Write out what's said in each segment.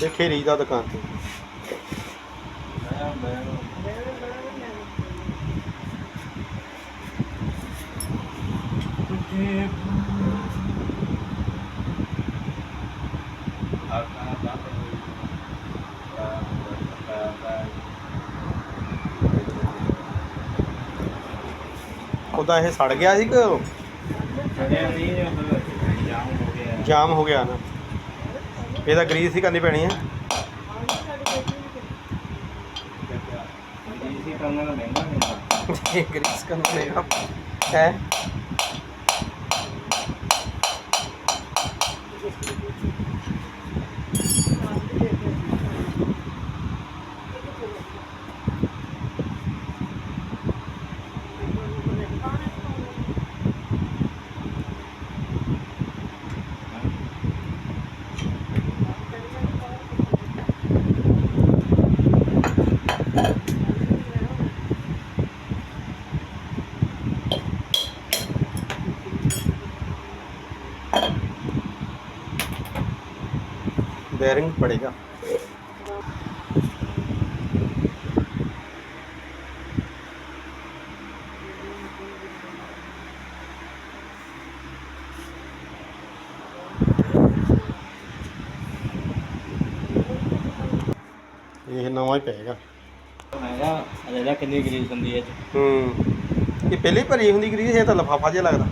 ਦੇਖੇ ਰੀ ਦਾ ਦੁਕਾਨ ਤੇ। ਉਹਦਾ ਇਹ ਸੜ ਗਿਆ ਸੀ ਕਿ ਜਾਮ ਹੋ ਗਿਆ ਨਾ। ਇਹਦਾ ਗਰੀਸ ਹੀ ਕਰਨੀ ਪੈਣੀ ਹੈ ਗਰੀਸ ਕਰਨਾ ਪਏਗਾ ਹੈ? बेयरिंग पड़ेगा ਇਹ ਨਵਾਂ ਹੀ ਪਏਗਾ ਕਿੰਨੀ ਗਰੀਸ ਹੁੰਦੀ ਹੈ ਹੂੰ ਇਹ ਪਹਿਲੇ ਹੀ ਭਰੀ ਹੁੰਦੀ ਗਰੀਸ ਇਹ ਤਾਂ ਲਫਾਫਾ ਜਿਹਾ ਲੱਗਦਾ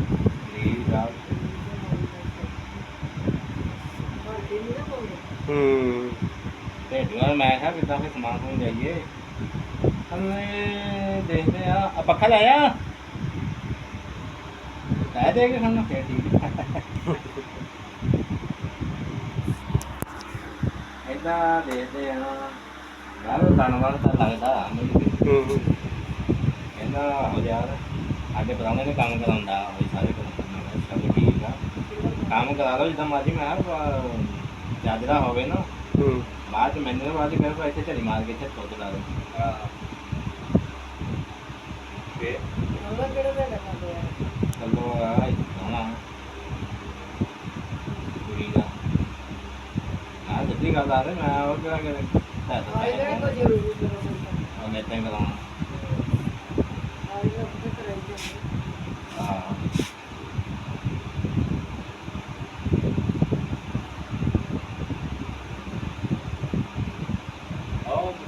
ਹੂੰ। ਢੇਡੀਆਂ ਮੈਂ ਕਿਹਾ ਕਿੱਦਾਂ ਫੇ ਸਮਾਨ ਤੋਂ ਜਾਈਏ ਹਮਨੇ ਦੇਖਦੇ ਆ। ਆ ਪੱਖਾ ਲਾਇਆ ਲੈ ਦੇ ਕੇ ਸਾਨੂੰ ਫੇਰ ਠੀਕ ਇਦਾਂ ਦੇਖਦੇ ਆ। ਯਾਰ ਧੰਨਵਾਦ ਤਾਂ ਲੱਗਦਾ ਮੈਨੂੰ। ਹੂੰ ਹੂੰ। ਕਹਿੰਦਾ ਹੋ ਯਾਰ ਸਾਡੇ ਪ੍ਰਾਹੁਣੇ ਨੇ ਕੰਮ ਕਰਾਉਂਦਾ ਹੋਈ ਸਾਰੇ ਕੰਮ ਮੈਂ ਕਿਹਾ ਚਲੋ ਠੀਕ ਆ ਕੰਮ ਕਰਾ ਲਓ ਜਿੱਦਾਂ ਮਰਜ਼ੀ ਮੈਂ ਕਿਹਾ ਚਾਦਰਾ ਹੋਵੇ ਨਾ ਹੂੰ ਬਾਅਦ ਚ ਮੈਨੂੰ ਨਾ ਬਾਅਦ ਚ ਕਹਿੰਦਾ ਇੱਥੇ ਝੜੀ ਮਾਰ ਕੇ ਇੱਥੇ ਠੋਕ ਲਾ ਦੇ ਫੇ ਚਲੋ ਆ ਇਤਾਂ ਕੁੜੀ ਦਾ ਆ ਜੱਦੀ ਗੱਲ ਆ ਰਹੀ ਮੈਂ ਉਹ ਕਿਹਾ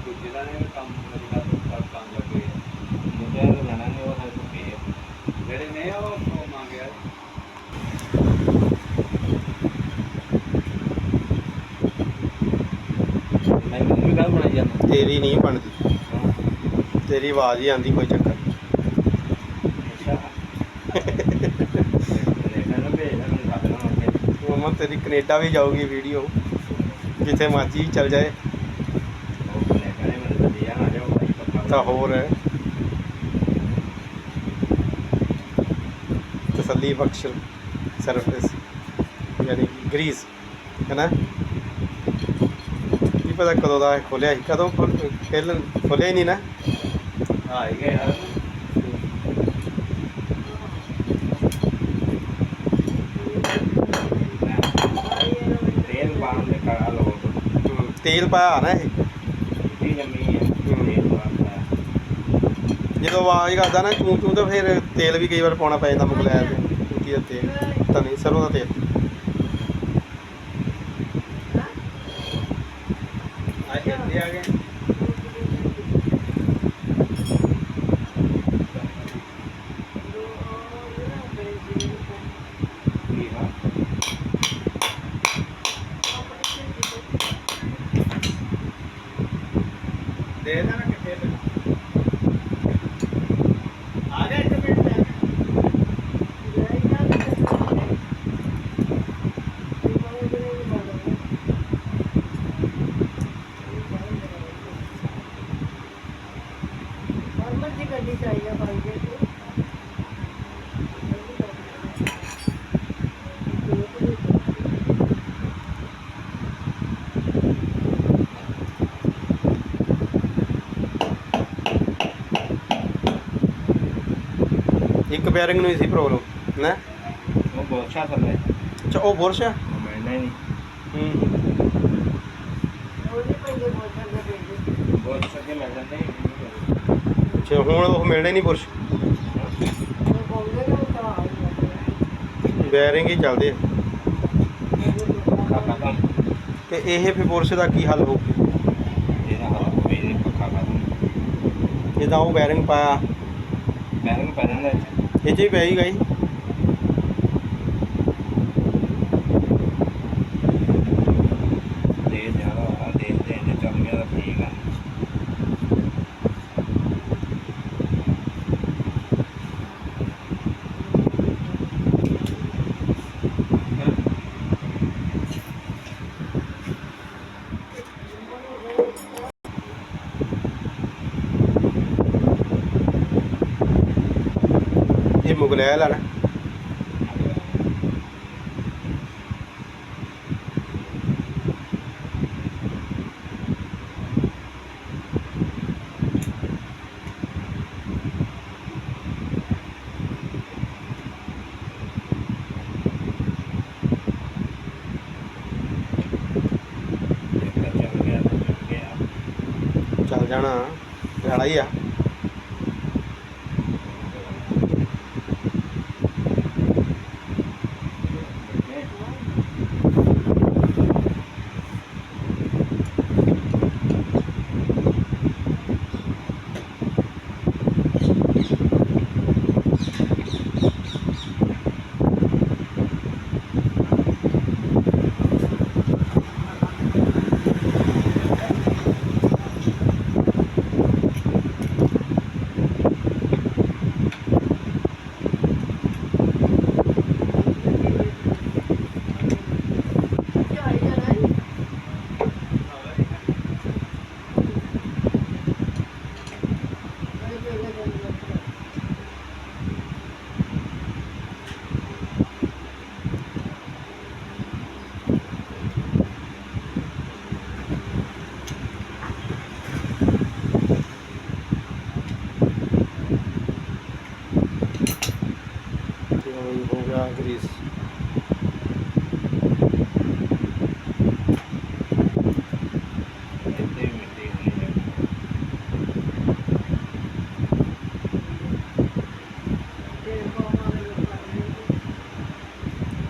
ਨੇ ਕੰਮ ਮੁੰਡੇ ਨੂੰ ਹੈ ਜਿਹੜੇ ਨੇ ਉਹ ਮੰਗਿਆ। ਮੈਂ ਗੱਲ ਬਣਾਈ ਜਾਂਦਾ? ਤੇਰੀ ਨਹੀਂ ਬਣਦੀ। ਤੇਰੀ ਆਵਾਜ਼ ਹੀ ਆਂਦੀ ਕੋਈ ਚੱਕਰ ਨਹੀਂ। ਮਮਾ ਤੇਰੀ ਕੈਨੇਡਾ ਵੀ ਜਾਊਗੀ ਵੀਡੀਓ। ਜਿੱਥੇ ਮਰਜ਼ੀ ਚਲ ਜਾਏ ਉਹ ਕਨੇਡਾ ਨੇ ਮੈਨੂੰ ਦੱਸਿਆ ਆ ਜਾਓ ਤਾਂ ਹੋਰ ਤਸੱਲੀ ਬਖਸ਼ ਸਰਫੇਸ ਯਾਨੀ ਕਿ ਗਰੀਸ ਹੈ ਨਾ? ਕੀ ਪਤਾ ਕਦੋਂ ਦਾ ਖੋਲਿਆ ਸੀ ਕਦੋਂ ਖੇਲਣ ਖੋਲਿਆ ਹੀ ਨਹੀਂ ਨਾ। ਹੀ ਗਏ ਯਾਰ ਤੇਲ ਦੇ ਹੂੰ, ਤੇਲ ਪਾਇਆ ਨਾ ਇਹ। ਜੰਮੀ ਹੈ ਜਦੋਂ ਆਵਾਜ਼ ਕਰਦਾ ਨਾ ਚੂੰ ਚੂੰ ਤਾਂ ਫਿਰ ਤੇਲ ਵੀ ਕਈ ਵਾਰ ਪਾਉਣਾ ਪੈ ਜਾਂਦਾ ਮੁਗਲੈਲ ਤੇ ਕੀ ਦਾ ਤੇਲ ਤਾਂ ਨਹੀਂ, ਸਰੋਂ ਦਾ ਤੇਲ। ਆ ਜਲਦੀ ਆ ਗਏ। ਠੀਕ ਆ ਦੇ ਦੇਣਾ ਕਿੱਥੇ ਤੇ ਆ ਜਾ ਇੱਥੇ ਬੈਠ ਜਾ ਗੱਡੀ ਚਾਹੀਏ ਭਾਈ ਜੀ। ਇੱਕ ਬੈਰਿੰਗ ਨੂੰ ਹੀ ਸੀ ਪ੍ਰੋਬਲਮ ਨਾ ਉਹ ਬਹੁਤ ਅੱਛਾ ਚੱਲ ਰਿਹਾ ਅੱਛਾ ਉਹ ਬੁਰਸ਼? ਹੀ ਨਹੀਂ। ਹੂੰ। ਉਹਨੇ ਪੈਂਦੇ ਮੋਟਰ ਦੇ ਬਹੁਤ ਸਕੇ ਮਿਲ ਜਾਂਦੇ ਅੱਛਾ ਹੁਣ ਉਹ ਮਿਲਣੇ ਨਹੀਂ ਪੁਰਸ਼। ਹੀ ਬੈਰਿੰਗ ਹੀ ਚੱਲਦੇ ਆ। ਤੇ ਇਹ ਫਿਰ ਪੁਰਸ਼ ਦਾ ਕੀ ਹੱਲ ਹੋਊ? ਪੱਖਾ ਖਤਮ ਜਿੱਦਾਂ ਉਹ ਬੈਰਿੰਗ ਪਾਇਆ। ਬੈਰਿੰਗ ਪੈ ਜਾਂਦਾ ਇਹ 'ਚ। ਹੀ ਪੈ ਹੀ ਗਈ ਤੇਜ਼ ਜ਼ਿਆਦਾ ਹੋਣਾ ਤੇਜ਼ ਤੇ ਇੰਨੇ ਚੱਲ ਗਿਆ ਤਾਂ ਠੀਕ ਆ ਇਹ ਮੁਗਲੈਲ ਆ ਨਾ ਚੱਲ ਜਾਣਾ। ਜਾਣਾ ਹੀ ਆ ਝਾਈ ਜਾਣਾ ਹੀ ਬੜੇ ਬੜੇ ਜਾਂਦੇ ਤੇ ਹੁਣ ਹੋ ਗਿਆ ਗਰੀਸ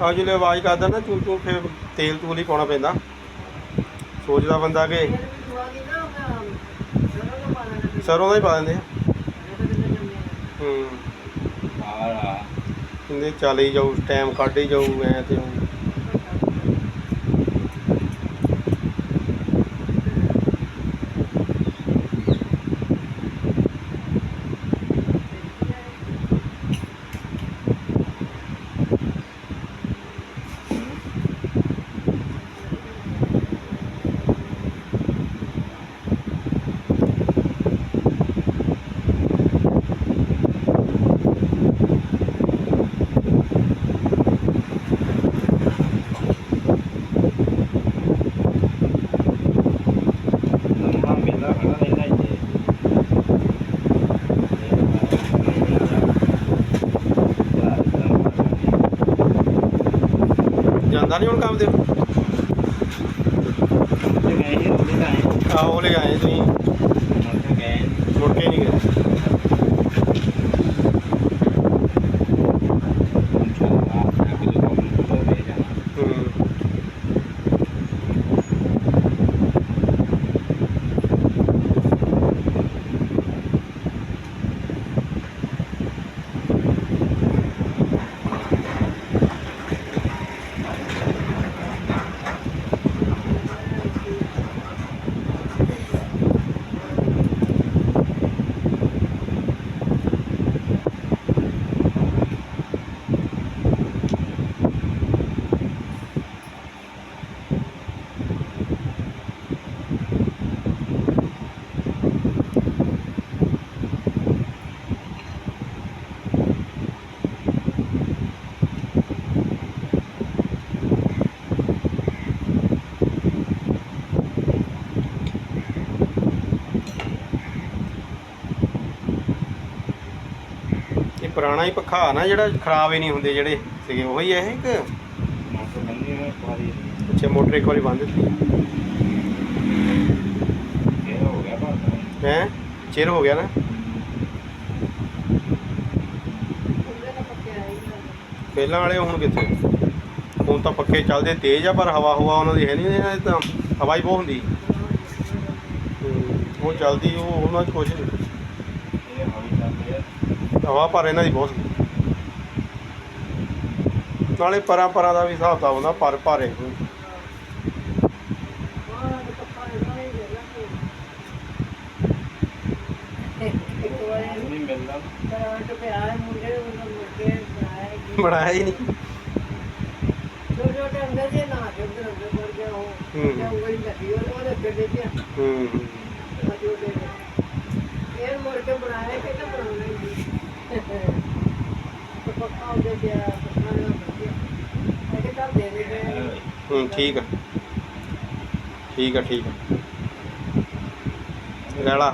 ਆ ਜਿਹੜੇ ਆਵਾਜ਼ ਕਰਦਾ ਨਾ ਚੂ ਚੂ ਫਿਰ ਤੇਲ ਤੂਲ ਹੀ ਪਾਉਣਾ ਪੈਂਦਾ। ਸੋਚਦਾ ਬੰਦਾ ਕਿ ਸਰੋਂ ਦਾ ਹੀ ਪਾ ਦਿੰਦੇ ਆ। ਹੂੰ। ਆ ਕਹਿੰਦੇ ਚੱਲ ਹੀ ਜਾਊ ਟਾਈਮ ਕੱਢ ਹੀ ਜਾਊ ਐ ਤੇ ਜਾਂਦਾ ਨਹੀਂ ਹੁਣ ਕੰਮ ਤੇ? ਆ ਉਹ ਲੈ ਆਏ ਤੁਸੀਂ ਮੁੜ ਕੇ ਨਹੀਂ ਗਏ ਹੂੰ ਇਹ ਪੁਰਾਣਾ ਹੀ ਪੱਖਾ ਨਾ ਜਿਹੜਾ ਖਰਾਬ ਹੀ ਨਹੀਂ ਹੁੰਦੇ ਜਿਹੜੇ ਸੀਗੇ ਉਹੀ ਹੈ ਇਹ ਇੱਕ? ਅੱਛਾ ਮੋਟਰ ਇੱਕ ਵਾਰੀ ਬੰਦ ਦਿੱਤੀ। ਇਹ ਹੋ ਗਿਆ ਪਰ ਹੈ? ਚਿਰ ਹੋ ਗਿਆ ਨਾ। ਪਹਿਲਾਂ ਵਾਲੇ ਹੁਣ ਕਿੱਥੇ? ਹੁਣ ਤਾਂ ਪੱਕੇ ਚੱਲਦੇ ਤੇਜ਼ ਆ ਪਰ ਹਵਾ ਹਵਾ ਉਹਨਾਂ ਦੀ ਹੈ ਨਹੀਂ ਇਹਨਾਂ ਦੀ ਤਾਂ ਹਵਾ ਹੀ ਬਹੁਤ ਹੁੰਦੀ। ਉਹ ਚੱਲਦੀ ਉਹ ਉਹਨਾਂ 'ਚ ਕੁਛ ਨਹੀਂ ਇਹ ਹੌਲੀ ਚੱਲਦੇ ਆ ਹਵਾ ਪਰ ਇਹਨਾਂ ਦੀ ਬਹੁਤ ਨਾਲੇ ਪਰਾਂ ਪਰਾਂ ਦਾ ਵੀ ਹਿਸਾਬ ਕਿਤਾਬ ਹੁੰਦਾ ਪਰ ਭਾਰੇ ਤੇ ਵਾਰੀ ਨਹੀਂ ਮਿਲਦਾ ਕਰੰਟ ਪਿਆ ਮੁੰਡੇ ਨੂੰ ਮੁੜ ਕੇ ਬਣਾਇਆ ਹੀ ਨਹੀਂ ਜੋ ਜੋ ਟੰਗੇ ਜੇ ਨਾ ਅੰਦਰ ਵੜ ਗਿਆ ਉਹ ਹੂੰ। ਜਾਂ ਉਂਗਲੀ ਲੱਗੀ ਉਹ ਉਹਦੇ ਗੱਡੇ ਤੇ ਹੂੰ ਹੂੰ। ਅਜੋ ਕੇ ਬਣਾਇਆ ਕਿ ਨਾ ਬਣਾਉਣਾ ਹੀ ਪੱਕਾ ਉਹਦੇ ਤੇ ਪੱਕਾ ਨਾ ਬੱਜਿਆ ਇਹਦੇ ਘਰ ਦੇ ਦੇ ਗਏ ਹੂੰ, ਠੀਕ ਆ। ਠੀਕ ਆ ਠੀਕ ਆ। ਲੈ।